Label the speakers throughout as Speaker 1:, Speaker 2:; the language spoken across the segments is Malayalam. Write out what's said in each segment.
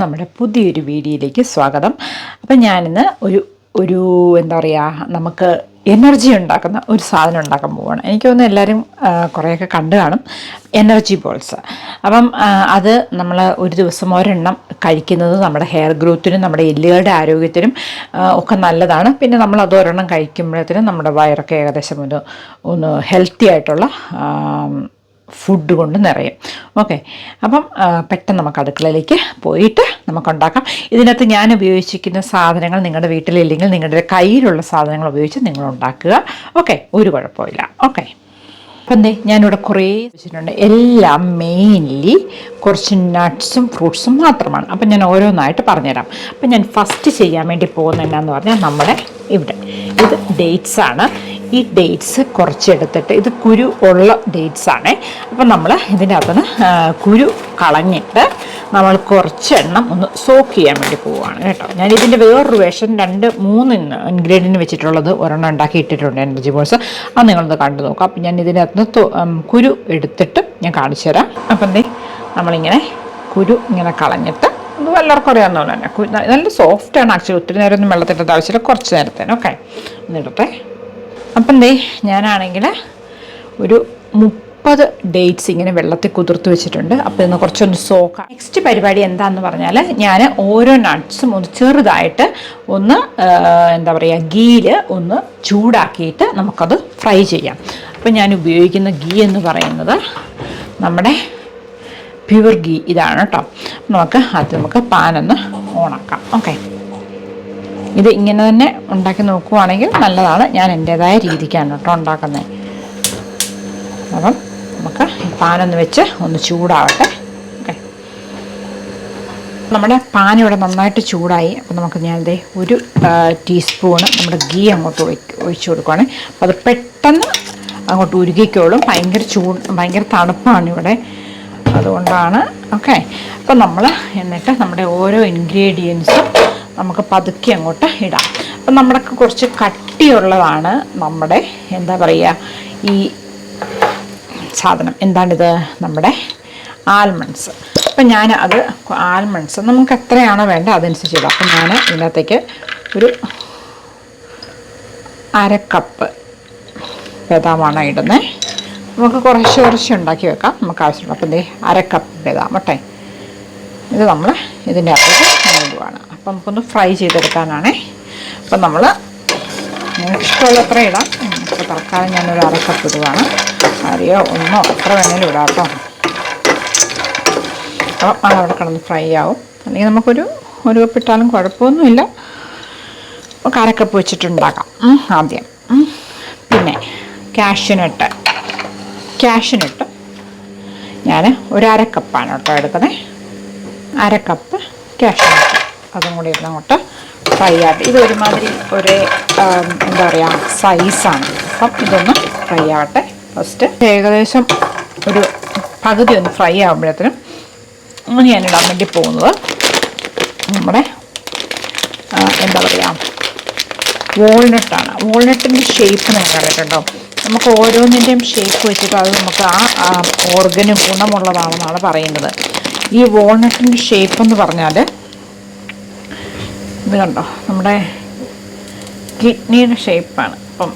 Speaker 1: നമ്മുടെ പുതിയൊരു വീഡിയോയിലേക്ക് സ്വാഗതം. അപ്പം ഞാനിന്ന് ഒരു ഒരു എന്താ പറയുക നമുക്ക് എനർജി ഉണ്ടാക്കുന്ന ഒരു സാധനം ഉണ്ടാക്കാൻ പോവുകയാണ് എനിക്ക് തോന്നുന്നു എല്ലാവരും കുറേയൊക്കെ കണ്ടു കാണും. എനർജി ബോൾസ് അപ്പം അത് നമ്മൾ ഒരു ദിവസം ഒരെണ്ണം കഴിക്കുന്നത് നമ്മുടെ ഹെയർ ഗ്രോത്തിനും നമ്മുടെ എല്ലുകളുടെ ആരോഗ്യത്തിനും ഒക്കെ നല്ലതാണ്. പിന്നെ നമ്മൾ അത് ഒരെണ്ണം കഴിക്കുമ്പോഴത്തേനും നമ്മുടെ വയറൊക്കെ ഏകദേശം ഒന്ന് ഒന്ന് ഹെൽത്തി ആയിട്ടുള്ള ഫുഡ് കൊണ്ട് നിറയും. ഓക്കെ അപ്പം പെട്ടെന്ന് നമുക്ക് അടുക്കളയിലേക്ക് പോയിട്ട് നമുക്കുണ്ടാക്കാം. ഇതിനകത്ത് ഞാൻ ഉപയോഗിച്ചിരിക്കുന്ന സാധനങ്ങൾ നിങ്ങളുടെ വീട്ടിലില്ലെങ്കിൽ നിങ്ങളുടെ കയ്യിലുള്ള സാധനങ്ങൾ ഉപയോഗിച്ച് നിങ്ങൾ ഉണ്ടാക്കുക. ഓക്കെ ഒരു കുഴപ്പമില്ല. ഓക്കെ അപ്പം എന്തേ ഞാനിവിടെ കുറേ വെച്ചിട്ടുണ്ട്. എല്ലാം മെയിൻലി കുറച്ച് നട്ട്സും ഫ്രൂട്ട്സും മാത്രമാണ്. അപ്പം ഞാൻ ഓരോന്നായിട്ട് പറഞ്ഞുതരാം. അപ്പം ഞാൻ ഫസ്റ്റ് ചെയ്യാൻ വേണ്ടി പോകുന്ന എന്നാന്ന് പറഞ്ഞാൽ നമ്മുടെ ഇവിടെ. ഇത് ഡേറ്റ്സ് ആണ്. ഈ ഡേറ്റ്സ് കുറച്ചെടുത്തിട്ട് ഇത് കുരു ഉള്ള ഡേറ്റ്സ് ആണ്. അപ്പം നമ്മൾ ഇതിന്റെ അകത്തുനിന്ന് കുരു കളഞ്ഞിട്ട് നമ്മൾ കുറച്ചെണ്ണം ഒന്ന് സോക്ക് ചെയ്യാൻ വേണ്ടി പോവുകയാണ് കേട്ടോ. ഞാൻ ഇതിന്റെ വേറൊരു വേഷം രണ്ട് മൂന്ന് ഇൻഗ്രീഡിയന്റ് വെച്ചിട്ടുള്ളത് ഒരെണ്ണം ഉണ്ടാക്കി ഇട്ടിട്ടുണ്ട് എനർജി ബോൾസ് അത് നിങ്ങളൊന്ന് കണ്ടു നോക്കാം. അപ്പം ഞാൻ ഇതിന്റെ കുരു എടുത്തിട്ട് ഞാൻ കാണിച്ചു തരാം. അപ്പം എന്തേ? നമ്മളിങ്ങനെ കുരു ഇങ്ങനെ കളഞ്ഞിട്ട് എല്ലാവർക്കും അറിയാവുന്ന പോലെ തന്നെ. നല്ല സോഫ്റ്റാണ് ആക്ച്വലി ഒത്തിരി നേരം ഒന്നും വെള്ളത്തിന്റെ ആവശ്യമില്ല. കുറച്ച് നേരത്തേന് ഓക്കെ എന്നിടത്തെ അപ്പം എന്തേ ഞാനാണെങ്കിൽ ഒരു മുപ്പത് ഡേറ്റ്സ് ഇങ്ങനെ വെള്ളത്തിൽ കുതിർത്ത് വെച്ചിട്ടുണ്ട്. അപ്പോൾ ഇന്ന് കുറച്ചൊന്ന് സോക്ക. നെക്സ്റ്റ് പരിപാടി എന്താണെന്ന് പറഞ്ഞാൽ ഞാൻ ഓരോ നട്ട്സും ഒന്ന് ചെറുതായിട്ട് ഒന്ന് എന്താ പറയുക ഗീയിൽ ഒന്ന് ചൂടാക്കിയിട്ട് നമുക്കത് ഫ്രൈ ചെയ്യാം. അപ്പം ഞാൻ ഉപയോഗിക്കുന്ന ഗീ എന്ന് പറയുന്നത് നമ്മുടെ പ്യുവർ ഗീ ഇതാണ് കേട്ടോ നമുക്ക് അത് നമുക്ക് പാനൊന്ന് ഓണാക്കാം. ഓക്കെ ഇത് ഇങ്ങനെ തന്നെ ഉണ്ടാക്കി നോക്കുവാണെങ്കിൽ നല്ലതാണ്. ഞാൻ എന്റേതായ രീതിക്കാണ് കേട്ടോ ഉണ്ടാക്കുന്നത് അപ്പം നമുക്ക് പാനൊന്ന് വെച്ച് ഒന്ന് ചൂടാവട്ടെ. നമ്മുടെ പാൻ ഇവിടെ നന്നായിട്ട് ചൂടായി. അപ്പോൾ നമുക്ക് ഞാനിത് ഒരു ടീസ്പൂണ് നമ്മുടെ ഗീ അങ്ങോട്ട് ഒഴിച്ചു കൊടുക്കുവാണ്. അപ്പം അത് പെട്ടെന്ന് അങ്ങോട്ട് ഉരുകിക്കോളും. ഭയങ്കര ചൂട് ഭയങ്കര തണുപ്പാണ് ഇവിടെ. അതുകൊണ്ടാണ്. ഓക്കെ. അപ്പം നമ്മൾ എന്നിട്ട് നമ്മുടെ ഓരോ ഇൻഗ്രീഡിയൻസും നമുക്ക് പതുക്കി അങ്ങോട്ട് ഇടാം. അപ്പം നമ്മുടെ കുറച്ച് കട്ടിയുള്ളതാണ് നമ്മുടെ എന്താ പറയുക ഈ സാധനം. എന്താണിത്? നമ്മുടെ ആൽമണ്ട്സ് അപ്പം ഞാൻ അത് ആൽമണ്ട്സ് നമുക്ക് എത്രയാണോ വേണ്ടത് അതനുസരിച്ച് ഇടാം. അപ്പം ഞാൻ ഇതിനകത്തേക്ക് ഒരു അര കപ്പ് ബദാമാണ് ഇടുന്നത് നമുക്ക് കുറച്ച് കുറച്ച് ഉണ്ടാക്കി വെക്കാം. നമുക്ക് ആവശ്യമുള്ള അപ്പം ദേ അര കപ്പ് ബദാം കേട്ടെ. ഇത് നമ്മൾ ഇതിന്റെ അകത്തേക്ക് ഇടുവാണ് അപ്പം നമുക്കൊന്ന് ഫ്രൈ ചെയ്തെടുക്കാനാണേ. അപ്പം നമ്മൾ ഇഷ്ടമുള്ള അത്ര ഇടാം. ഇപ്പോൾ തൽക്കാലം ഞാനൊരു അര കപ്പ് ഇടുവാണ്. അറിയോ ഒന്നോ എത്ര വേണേലും ഇടാം കേട്ടോ. അപ്പം അത് അവിടെ കിടന്ന് ഫ്രൈ ആവും. അല്ലെങ്കിൽ നമുക്കൊരു ഒരു കപ്പ് ഇട്ടാലും കുഴപ്പമൊന്നുമില്ല. നമുക്ക് അരക്കപ്പ് കപ്പ് വെച്ചിട്ടുണ്ടാക്കാം. ആദ്യം. പിന്നെ കാഷ്യനട്ട് കാഷ്യനട്ട് ഞാൻ ഒരു അര കപ്പാണ് കേട്ടോ എടുക്കുന്നത് അരക്കപ്പ് കപ്പ് കാഷ്യനട്ട് അതും കൂടി ഇരുന്ന് അങ്ങോട്ട് ഫ്രൈ ആകട്ടെ ഇത് ഒരുമാതിരി ഒരു എന്താ പറയുക സൈസാണ് അപ്പം ഇതൊന്ന് ഫ്രൈ ആവട്ടെ. ഫസ്റ്റ് ഏകദേശം ഒരു പകുതി ഒന്ന് ഫ്രൈ ആകുമ്പോഴത്തേനും ഞാൻ ഇടാൻ വേണ്ടി പോകുന്നത്. നമ്മുടെ എന്താ പറയുക വാൾനട്ടാണ് വാൾനട്ടിന്റെ ഷേപ്പ് നിങ്ങൾ കണ്ടിട്ടുണ്ടോ നമുക്ക് ഓരോന്നിന്റെയും ഷേപ്പ് വെച്ചിട്ട് അത് നമുക്ക് ആ ഓർഗന് ഗുണമുള്ളതാണെന്നാണ് പറയുന്നത്. ഈ വാൾനട്ടിന്റെ ഷേപ്പ് എന്ന് പറഞ്ഞാൽ ഇത് കണ്ടോ? നമ്മുടെ കിഡ്നിയുടെ ഷേപ്പാണ്. അപ്പം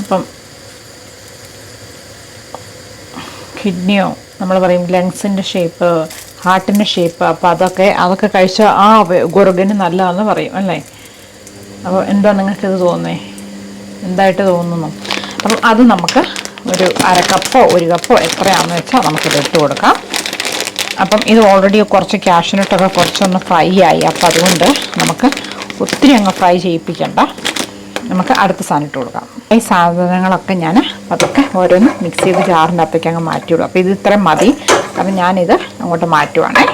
Speaker 1: അപ്പം കിഡ്നിയോ നമ്മൾ പറയും ലങ്സിന്റെ ഷേപ്പ് ഹാർട്ടിന്റെ ഷേപ്പ് അപ്പോൾ അതൊക്കെ അതൊക്കെ കഴിച്ച ആ ഗുറുകന് നല്ലതാണെന്ന് പറയും അല്ലേ? അപ്പോൾ എന്താ നിങ്ങൾക്കിത് തോന്നുന്നേ? എന്തായിട്ട് തോന്നുന്നു? അപ്പം അത് നമുക്ക് ഒരു അര കപ്പോ ഒരു കപ്പോ എത്രയാണെന്ന് വെച്ചാൽ നമുക്കിത് ഇട്ട് കൊടുക്കാം. അപ്പം ഇത് ഓൾറെഡി കുറച്ച് ക്യാഷിനിട്ടൊക്കെ കുറച്ചൊന്ന് ഫ്രൈ ആയി. അപ്പം അതുകൊണ്ട് നമുക്ക് ഒത്തിരി അങ്ങ് ഫ്രൈ ചെയ്യിപ്പിക്കണ്ട. നമുക്ക് അടുത്ത സാധനം ഇട്ട് കൊടുക്കാം. ഈ സാധനങ്ങളൊക്കെ ഞാൻ അതൊക്കെ ഓരോന്ന് മിക്സ് ചെയ്ത് ജാറിന്റെ അകത്തേക്ക് അങ്ങ് മാറ്റിവിടും അപ്പോൾ ഇത് ഇത്രയും മതി. അപ്പം ഞാനിത് അങ്ങോട്ട് മാറ്റുവാണേ.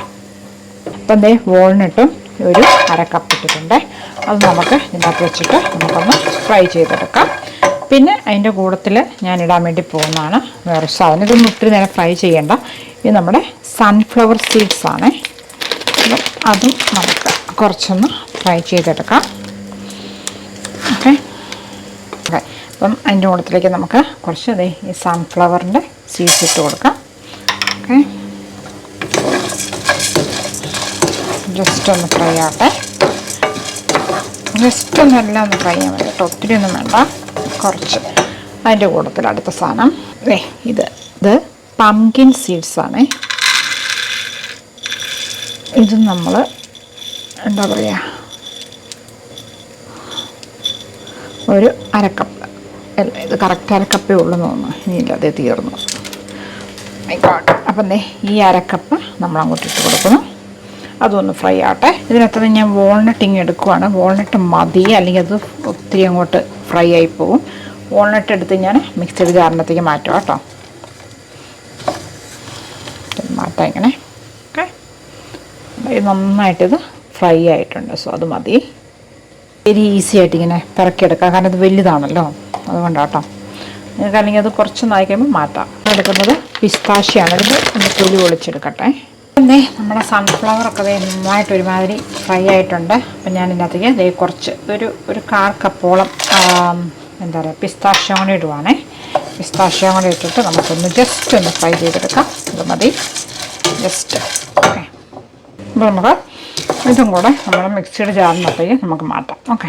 Speaker 1: അപ്പം ദേ വോളിനിട്ടും ഒരു അര കപ്പ് ഇട്ടിട്ടുണ്ട്. അത് നമുക്ക് ഇതിനകത്ത് വെച്ചിട്ട് നമുക്കൊന്ന് ഫ്രൈ ചെയ്തെടുക്കാം. പിന്നെ അതിന്റെ കൂട്ടത്തിൽ ഞാൻ ഇടാൻ വേണ്ടി പോകുന്നതാണ് വേറെ സാധനം. ഇതൊന്നും ഒത്തിരി നേരം ഫ്രൈ ചെയ്യേണ്ട. ഇത് നമ്മുടെ സൺഫ്ലവർ സീഡ്സ് ആണ്. അപ്പം അതും നമുക്ക് കുറച്ചൊന്ന് ഫ്രൈ ചെയ്തെടുക്കാം. ഓക്കെ. ഓക്കെ. അപ്പം അതിന്റെ കൂട്ടത്തിലേക്ക് നമുക്ക് കുറച്ച് ദേ ഈ സൺഫ്ലവറിന്റെ സീഡ്സ് ഇട്ട് കൊടുക്കാം. ഓക്കെ. ജസ്റ്റ് ഒന്ന് ഫ്രൈ ആവട്ടെ. ജസ്റ്റ് ഒന്ന് എല്ലാം ഒന്ന് ഫ്രൈ ചെയ്യാൻ വേണ്ടി. കേട്ടോ ഒത്തിരി ഒന്നും വേണ്ട. കുറച്ച്. അതിന്റെ കൂട്ടത്തിൽ അടുത്ത സാധനം. ഏ ഇത് ഇത് പംകിൻ സീഡ്സ് ആണ്. ഇത് നമ്മൾ എന്താ പറയുക ഒരു അരക്കപ്പ്. അല്ല ഇത് കറക്റ്റ് അരക്കപ്പേ ഉള്ളൂ തോന്നുന്നു. ഇനിയില്ല അതേ തീർന്നു. അപ്പം ദേ ഈ അരക്കപ്പ് നമ്മൾ അങ്ങോട്ട് ഇട്ട് കൊടുക്കുന്നു. അതൊന്ന് ഫ്രൈ ആട്ടെ ഇതിനകത്ത് ഞാൻ വാൾനട്ട് ഇങ്ങനെ എടുക്കുവാണ്. വാൾനട്ട് മതി അല്ലെങ്കിൽ അത് ഒത്തിരി അങ്ങോട്ട് ഫ്രൈ ആയി പോകും വാൾനട്ട് എടുത്ത് ഞാൻ മിക്സഡ് ജാറിനകത്തേക്ക് മാറ്റും കേട്ടോ. മാറ്റാം ഇങ്ങനെ. നന്നായിട്ടിത് ഫ്രൈ ആയിട്ടുണ്ട്. സോ അത് മതി. വെരി ഈസി ആയിട്ട് ഇങ്ങനെ പിറക്കിയെടുക്കാം. കാരണം ഇത് വലുതാണല്ലോ. അതുകൊണ്ടാട്ടോ. നിങ്ങൾക്ക് അല്ലെങ്കിൽ അത് കുറച്ച് നായിക്കുമ്പോൾ മാറ്റാം. എടുക്കുന്നത് പിസ്താശിയാണ് ഇത് ഒന്ന് തൊലി ഒളിച്ചെടുക്കട്ടെ. പിന്നെ നമ്മുടെ സൺഫ്ലവർ ഒക്കെ നന്നായിട്ട് ഒരുമാതിരി ഫ്രൈ ആയിട്ടുണ്ട്. അപ്പം ഞാൻ ഇതിനകത്തേക്ക് ദേ കുറച്ച് ഒരു ഒരു കാർ കപ്പോളം എന്താ പറയുക പിസ്താഷ്യം കൂടി ഇടുവാണേ. പിസ്താഷ്യം കൂടി ഇട്ടിട്ട് നമുക്കൊന്ന് ജസ്റ്റ് ഒന്ന് ഫ്രൈ ചെയ്തെടുക്കാം. ഇത് മതി. ജസ്റ്റ് ഓക്കെ അപ്പോൾ നമുക്ക് ഇതും കൂടെ നമ്മുടെ മിക്സിയുടെ ജാറിനകത്തേക്ക് നമുക്ക് മാറ്റാം. ഓക്കെ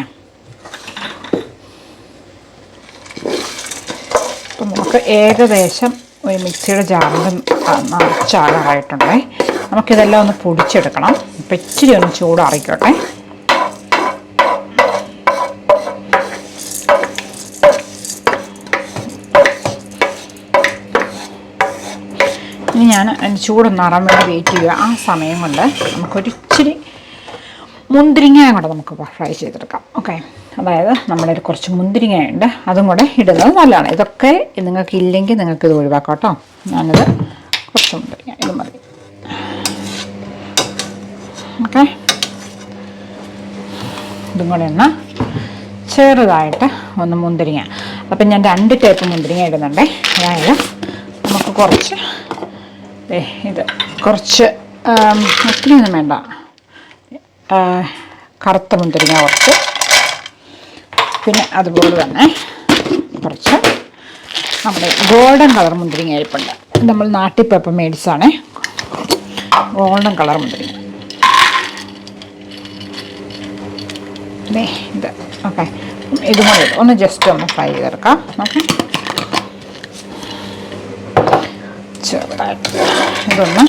Speaker 1: അപ്പം നമുക്ക് ഏകദേശം ഒരു മിക്സിയുടെ ജാറിന്റെ നിറച്ചാകാറായിട്ടുണ്ടേ നമുക്കിതെല്ലാം ഒന്ന് പൊടിച്ചെടുക്കണം. ഇപ്പം ഇച്ചിരി ഒന്ന് ചൂടാറിക്കോട്ടെ. ഞാൻ അതിന്റെ ചൂടൊന്നാറാൻ വേണ്ടി വെയിറ്റ് ചെയ്യുക. ആ സമയം കൊണ്ട് നമുക്കൊരിച്ചിരി മുന്തിരിങ്ങ കൂടെ നമുക്ക് ഫ്രൈ ചെയ്തെടുക്കാം. ഓക്കെ അതായത് നമ്മുടെ ഒരു കുറച്ച് മുന്തിരിങ്ങയുണ്ട്. അതും കൂടെ ഇടുന്നത് നല്ലതാണ്. ഇതൊക്കെ നിങ്ങൾക്ക് ഇല്ലെങ്കിൽ നിങ്ങൾക്ക് ഇത് ഒഴിവാക്കാം കേട്ടോ. ഞാനിത് കുറച്ച് മുന്തിരിങ്ങ ഇത് മതി. ഓക്കെ ഇതും കൂടെ ഒന്ന് ചെറുതായിട്ട് ഒന്ന് മുന്തിരിങ്ങ. അപ്പം ഞാൻ രണ്ട് ടൈപ്പ് മുന്തിരിങ്ങ ഇടുന്നുണ്ടേ. അതായത് നമുക്ക് കുറച്ച് ഇത് കുറച്ച് ഒത്തിരിയൊന്നും വേണ്ട. കറുത്ത മുന്തിരിങ്ങ കുറച്ച്. പിന്നെ അതുപോലെ തന്നെ കുറച്ച് നമ്മുടെ ഗോൾഡൻ കളർ മുന്തിരിങ്ങ അരിപ്പുണ്ട്. നമ്മൾ നാട്ടിൽ പോയപ്പോൾ മേടിച്ചാണ് ഗോൾഡൻ കളർ മുന്തിരിങ്ങ. ഇത് ഓക്കെ. ഇതും കൂടെ. ഒന്ന് ജസ്റ്റ് ഒന്ന് ഫ്രൈ ചെയ്തെടുക്കാം. ഓക്കെ. ഇതൊന്ന്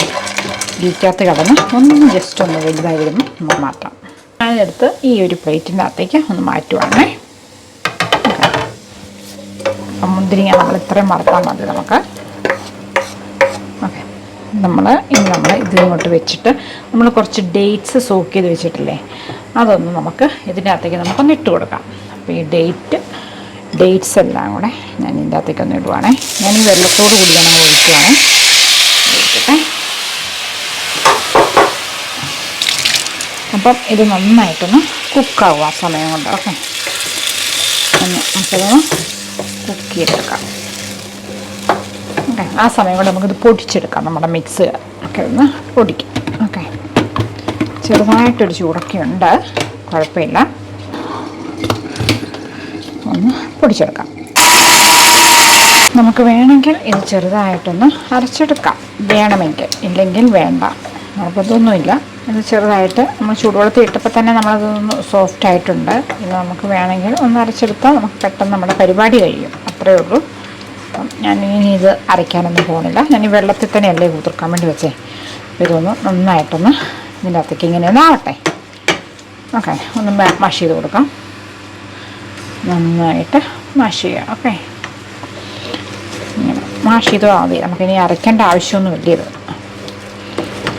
Speaker 1: ഇരിക്കാത്ത കടന്ന് ഒന്ന് ജസ്റ്റ് ഒന്ന് വലുതായി വരുമ്പോൾ നമുക്ക് മാറ്റാം. അതിനടുത്ത് ഈ ഒരു പ്ലേറ്റിന്റെ അകത്തേക്ക് ഒന്ന് മാറ്റുവാണേ. മുന്തിരിങ്ങ നമ്മൾ ഇത്രയും മറക്കാൻ മതി നമുക്ക്. ഓക്കെ. നമ്മൾ ഇനി നമ്മൾ ഇതിങ്ങോട്ട് വെച്ചിട്ട് നമ്മൾ കുറച്ച് ഡേറ്റ്സ് സോക്ക് ചെയ്ത് വെച്ചിട്ടില്ലേ അതൊന്ന് നമുക്ക് ഇതിന്റെ അകത്തേക്ക് നമുക്കൊന്ന് ഇട്ട് കൊടുക്കാം. അപ്പോൾ ഈ ഡേറ്റ് ഡേറ്റ്സ് എല്ലാം കൂടെ ഞാൻ ഇതിന്റെ അകത്തേക്ക് ഒന്ന് ഇടുവാണേ. ഞാൻ ഈ വെള്ളത്തോട് കൂടി അങ്ങ് അപ്പം ഇത് നന്നായിട്ടൊന്ന് കുക്കാവും ആ സമയം കൊണ്ട്. ഓക്കെ. ഒന്ന് നമുക്കതൊന്ന് കുക്ക് ചെയ്തെടുക്കാം ഓക്കെ. ആ സമയം കൊണ്ട് നമുക്കിത് പൊടിച്ചെടുക്കാം. നമ്മുടെ മിക്സ് ഒക്കെ ഒന്ന് പൊടിക്കും. ഓക്കെ. ചെറുതായിട്ടൊരു ചൂടൊക്കെ ഉണ്ട് കുഴപ്പമില്ല. ഒന്ന് പൊടിച്ചെടുക്കാം. നമുക്ക് വേണമെങ്കിൽ ഇത് ചെറുതായിട്ടൊന്ന് അരച്ചെടുക്കാം. വേണമെങ്കിൽ ഇല്ലെങ്കിൽ വേണ്ട. നമുക്കതൊന്നുമില്ല. ഇത് ചെറുതായിട്ട് നമ്മൾ ചൂടുവെള്ളത്തിൽ ഇട്ടപ്പോൾ തന്നെ നമ്മളതൊന്ന് സോഫ്റ്റ് ആയിട്ടുണ്ട്. ഇത് നമുക്ക് വേണമെങ്കിൽ ഒന്ന് അരച്ചെടുത്താൽ നമുക്ക് പെട്ടെന്ന് നമ്മുടെ പരിപാടി കഴിയും. അത്രയേ ഉള്ളൂ. അപ്പം ഞാൻ ഇനി ഇത് അരയ്ക്കാനൊന്നും പോകുന്നില്ല. ഞാൻ ഈ വെള്ളത്തിൽ തന്നെയല്ലേ കുതിർക്കാൻ വേണ്ടി വെച്ചേ? ഇതൊന്ന് നന്നായിട്ടൊന്ന് ഇതിന്റെ അകത്തേക്ക് ഇങ്ങനെ ഒന്ന് ആവട്ടെ. ഓക്കെ ഒന്ന് മാഷ് ചെയ്ത് കൊടുക്കാം. നന്നായിട്ട് മാഷ് ചെയ്യാം. ഓക്കെ. ഇങ്ങനെ മാഷ് ചെയ്തോ മതി നമുക്കിനി അരയ്ക്കേണ്ട ആവശ്യമൊന്നുമില്ല ഇത്.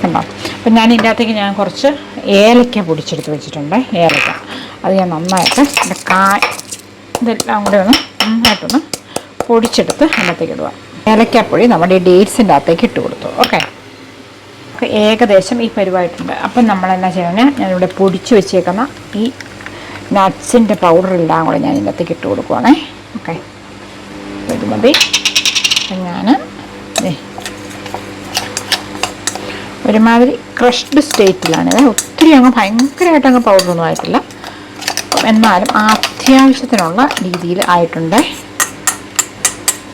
Speaker 1: കണ്ടോ? അപ്പം ഞാൻ ഇതിന്റെ അകത്തേക്ക് ഞാൻ കുറച്ച് ഏലക്ക പൊടിച്ചെടുത്ത് വെച്ചിട്ടുണ്ട്. ഏലക്ക. അത് ഞാൻ നന്നായിട്ട് എന്റെ കായ് ഇതെല്ലാം കൂടെ ഒന്ന് നന്നായിട്ടൊന്ന് പൊടിച്ചെടുത്ത് അതിനകത്തേക്ക് ഇടുക. ഏലക്കാപ്പൊടി നമ്മുടെ ഈ ഡേറ്റ്സിന്റെ അകത്തേക്ക് ഇട്ട് കൊടുത്തു. ഓക്കെ? ഏകദേശം ഈ പരിവായിട്ടുണ്ട്. അപ്പം നമ്മൾ എന്നാ ചെയ്യണമെങ്കിൽ ഞാനിവിടെ പൊടിച്ച് വെച്ചേക്കുന്ന ഈ നട്ട്സിന്റെ പൗഡർ എല്ലാം കൂടെ ഞാൻ ഇതിന്റെ അകത്തേക്ക് ഇട്ട് കൊടുക്കുവാണേ. ഓക്കെ? ഇത് മതി. അപ്പം ഞാൻ ഒരുമാതിരി ക്രഷ്ഡ് സ്റ്റേറ്റിലാണിത് ഒത്തിരി അങ്ങ് ഭയങ്കരമായിട്ട് അങ്ങ് പൗഡറൊന്നും ആയിട്ടില്ല. എന്നാലും അത്യാവശ്യത്തിനുള്ള രീതിയിൽ ആയിട്ടുണ്ട്.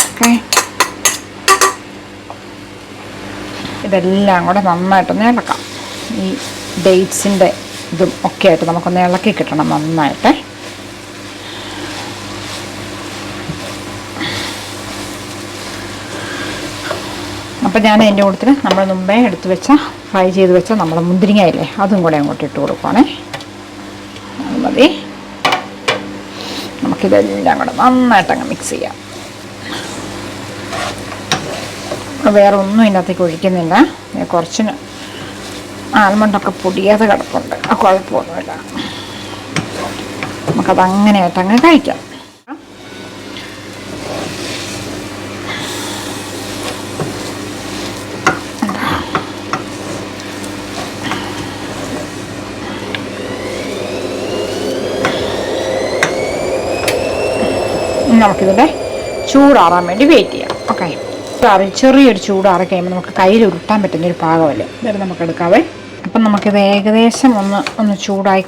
Speaker 1: ഓക്കെ. ഇതെല്ലാം കൂടെ നന്നായിട്ടൊന്ന് ഇളക്കാം. ഈ ഡേറ്റ്സിന്റെ ഇതും ഒക്കെ ആയിട്ട് നമുക്കൊന്ന് ഇളക്കി കിട്ടണം നന്നായിട്ട്. അപ്പം ഞാൻ എന്റെ കൂട്ടത്തിൽ നമ്മൾ മുമ്പേ എടുത്ത് വെച്ച ഫ്രൈ ചെയ്ത് വെച്ച നമ്മുടെ മുന്തിരിങ്ങയില്ലേ അതും കൂടെ അങ്ങോട്ട് ഇട്ട് കൊടുക്കുവാണേ. മതി. നമുക്കിതെല്ലാം കൂടെ നന്നായിട്ട് അങ്ങ് മിക്സ് ചെയ്യാം. വേറെ ഒന്നും ഇതിനകത്തേക്ക് ഒഴിക്കുന്നില്ല. കുറച്ച് ആൽമണ്ടൊക്കെ പൊടിയാതെ കിടപ്പുണ്ട്. ആ കുഴപ്പമൊന്നുമില്ല. നമുക്കത് അങ്ങനെയായിട്ട് അങ്ങ് കഴിക്കാം. നമുക്കിതിന്റെ ചൂടാറാൻ വേണ്ടി വെയിറ്റ് ചെയ്യാം. ഓക്കെ ചൂടാറി ചെറിയൊരു ചൂടാറി കഴിയുമ്പോൾ നമുക്ക് കയ്യിൽ ഉരുട്ടാൻ പറ്റുന്ന ഒരു പാകമല്ലേ? ഇതൊരു നമുക്ക് എടുക്കാവേ. അപ്പം നമുക്കിത് ഏകദേശം ഒന്ന് ഒന്ന് ചൂടായി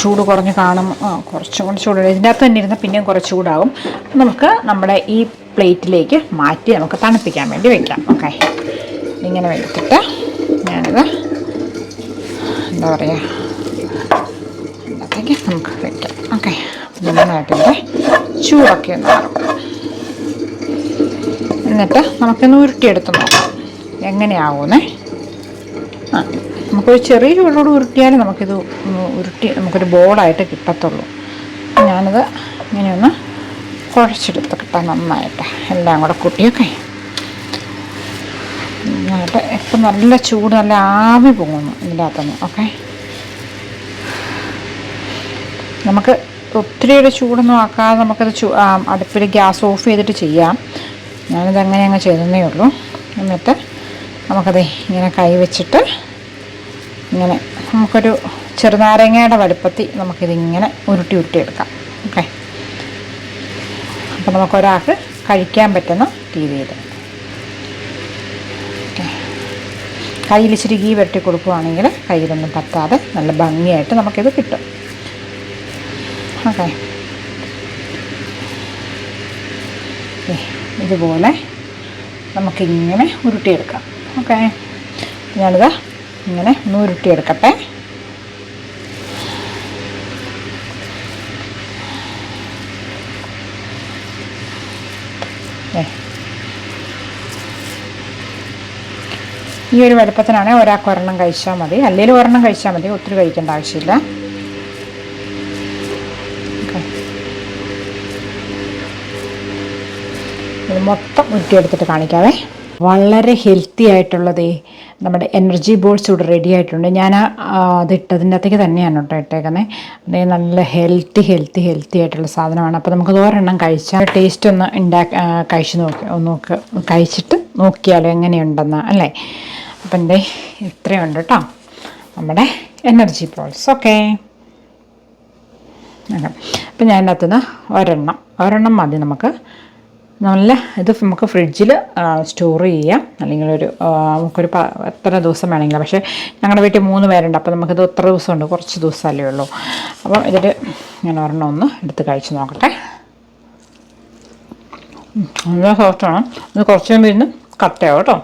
Speaker 1: ചൂട് കുറഞ്ഞ് കാണും. കുറച്ചും കൂടി ചൂട് ഇതിന്റെ അകത്ത് തന്നെ ഇരുന്ന് പിന്നെയും കുറച്ച് ചൂടാകും. നമുക്ക് നമ്മുടെ ഈ പ്ലേറ്റിലേക്ക് മാറ്റി നമുക്ക് തണുപ്പിക്കാൻ വേണ്ടി വെക്കാം. ഓക്കെ ഇങ്ങനെ എടുത്തിട്ട് ഞാനിത് എന്താ പറയുക നമുക്ക് വെക്കാം. ഓക്കെ നന്നായിട്ടിന്റെ ചൂടൊക്കെ ഒന്ന് മാറും. എന്നിട്ട് നമുക്കൊന്ന് ഉരുട്ടിയെടുത്ത് നോക്കാം. എങ്ങനെയാവുമെന്നേ ആ നമുക്കൊരു ചെറിയ ചൂടോട് ഉരുട്ടിയാൽ നമുക്കിത് ഉരുട്ടി നമുക്കൊരു ബോളായിട്ട് കിട്ടത്തുള്ളൂ. ഞാനത് ഇങ്ങനെയൊന്ന് കുഴച്ചെടുത്ത് കിട്ടാൻ നന്നായിട്ട്. എല്ലാം കൂടെ കൂട്ടിയൊക്കെ. നന്നായിട്ട് ഇപ്പം നല്ല ചൂട് നല്ല ആവി പോകുന്നു ഇതിന്റെ അകത്തുനിന്ന് ഓക്കെ? നമുക്ക് ഒത്തിരിയുടെ ചൂടൊന്നും ആക്കാതെ നമുക്കത് ചൂ അടുപ്പിൽ ഗ്യാസ് ഓഫ് ചെയ്തിട്ട് ചെയ്യാം. ഞാനിത് അങ്ങനെ അങ്ങ് ചെയ്തതേ ഉള്ളൂ. എന്നിട്ട് നമുക്കത് ഇങ്ങനെ കൈ വെച്ചിട്ട് ഇങ്ങനെ നമുക്കൊരു ചെറുനാരങ്ങയുടെ വലുപ്പത്തിൽ നമുക്കിതിങ്ങനെ ഉരുട്ടി ഉരുട്ടി എടുക്കാം. ഓക്കെ? അപ്പോൾ നമുക്കൊരാൾക്ക് കഴിക്കാൻ പറ്റുന്ന രീതിയിൽ. കയ്യിൽ ഇച്ചിരി ഗീ വെട്ടി കൊടുക്കുകയാണെങ്കിൽ കയ്യിലൊന്നും പറ്റാതെ നല്ല ഭംഗിയായിട്ട് നമുക്കിത് കിട്ടും. ഓക്കെ ഇതുപോലെ നമുക്കിങ്ങനെ ഉരുട്ടിയെടുക്കാം. ഓക്കെ. ഞാനിത് ഇങ്ങനെ ഒന്ന് ഉരുട്ടിയെടുക്കട്ടെ. ഈ ഒരു വലുപ്പത്തിനാണെങ്കിൽ ഒരാൾക്ക് ഒരെണ്ണം കഴിച്ചാൽ മതി. അല്ലെങ്കിൽ ഒരെണ്ണം കഴിച്ചാൽ മതി. ഒത്തിരി കഴിക്കേണ്ട ആവശ്യമില്ല. ഇത് മൊത്തം ഉരുട്ടിയെടുത്തിട്ട് കാണിക്കാവേ. വളരെ ഹെൽത്തി ആയിട്ടുള്ളതേ നമ്മുടെ എനർജി ബോൾസ് ഇവിടെ റെഡി ആയിട്ടുണ്ട്. ഞാൻ അത് ഇട്ടതിന്റെ അകത്തേക്ക് തന്നെയാണ് കേട്ടോ ഇട്ടേക്കുന്നത് അതേ നല്ല ഹെൽത്തി ഹെൽത്തി ഹെൽത്തി ആയിട്ടുള്ള സാധനമാണ്. അപ്പോൾ നമുക്ക് ഒരെണ്ണം കഴിച്ചാൽ ടേസ്റ്റ് ഒന്ന് ഉണ്ടാക്കി കഴിച്ച് നോക്കി നോക്ക് കഴിച്ചിട്ട് നോക്കിയാലോ എങ്ങനെയുണ്ടെന്ന് അല്ലേ? അപ്പം എന്റെ ഇത്രയുണ്ട് കേട്ടോ. നമ്മുടെ എനർജി ബോൾസ് ഓക്കെ അപ്പം ഞാൻ അതിനകത്ത് നിന്ന് ഒരെണ്ണം ഒരെണ്ണം മതി നമുക്ക്. നല്ല ഇത് നമുക്ക് ഫ്രിഡ്ജിൽ സ്റ്റോർ ചെയ്യാം. അല്ലെങ്കിൽ ഒരു നമുക്കൊരു എത്ര ദിവസം വേണമെങ്കിലും. പക്ഷേ ഞങ്ങളുടെ വീട്ടിൽ മൂന്ന് പേരുണ്ട്. അപ്പോൾ നമുക്കിത് എത്ര ദിവസമുണ്ട്? കുറച്ച് ദിവസമല്ലേ ഉള്ളൂ. അപ്പം ഇതിൽ ഞാൻ ഒരെണ്ണം ഒന്ന് എടുത്ത് കഴിച്ച് നോക്കട്ടെ. നല്ല സോഫ്റ്റാണ് ഇത് കുറച്ച് കഴിയുമ്പോൾ ഇരുന്ന് കട്ടയാവും കേട്ടോ.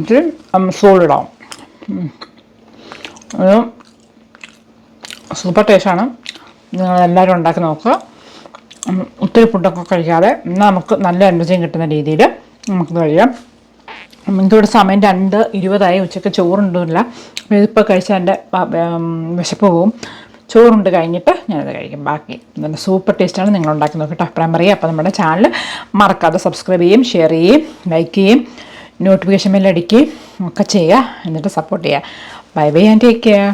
Speaker 1: ഇച്ചിരി സോളിഡാവും അത് സൂപ്പർ ടേസ്റ്റാണ് നിങ്ങളെല്ലാവരും ഉണ്ടാക്കി നോക്കുക. ഒത്തിരി ഫുഡൊക്കെ കഴിക്കാതെ എന്നാൽ നമുക്ക് നല്ല എനർജിയും കിട്ടുന്ന രീതിയിൽ നമുക്ക് കഴിയാം എനിക്കിവിടെ സമയം രണ്ട് ഇരുപതായി ഉച്ചയ്ക്ക് ചോറുണ്ടല്ല ഇതിപ്പോൾ കഴിച്ചാൽ എന്റെ വിശപ്പ് പോവും. ചോറുണ്ട് കഴിഞ്ഞിട്ട് ഞാനത് കഴിക്കും. ബാക്കി നല്ല സൂപ്പർ ടേസ്റ്റാണ് നിങ്ങൾ ഉണ്ടാക്കി നോക്കിയിട്ട് അഭിപ്രായം പറയുക. അപ്പോൾ നമ്മുടെ ചാനൽ മറക്കാതെ സബ്സ്ക്രൈബ് ചെയ്യും ഷെയർ ചെയ്യും ലൈക്ക് ചെയ്യും നോട്ടിഫിക്കേഷൻ ബെല്ലടിക്കുകയും ഒക്കെ ചെയ്യുക. എന്നിട്ട് സപ്പോർട്ട് ചെയ്യുക. Bye bye and take care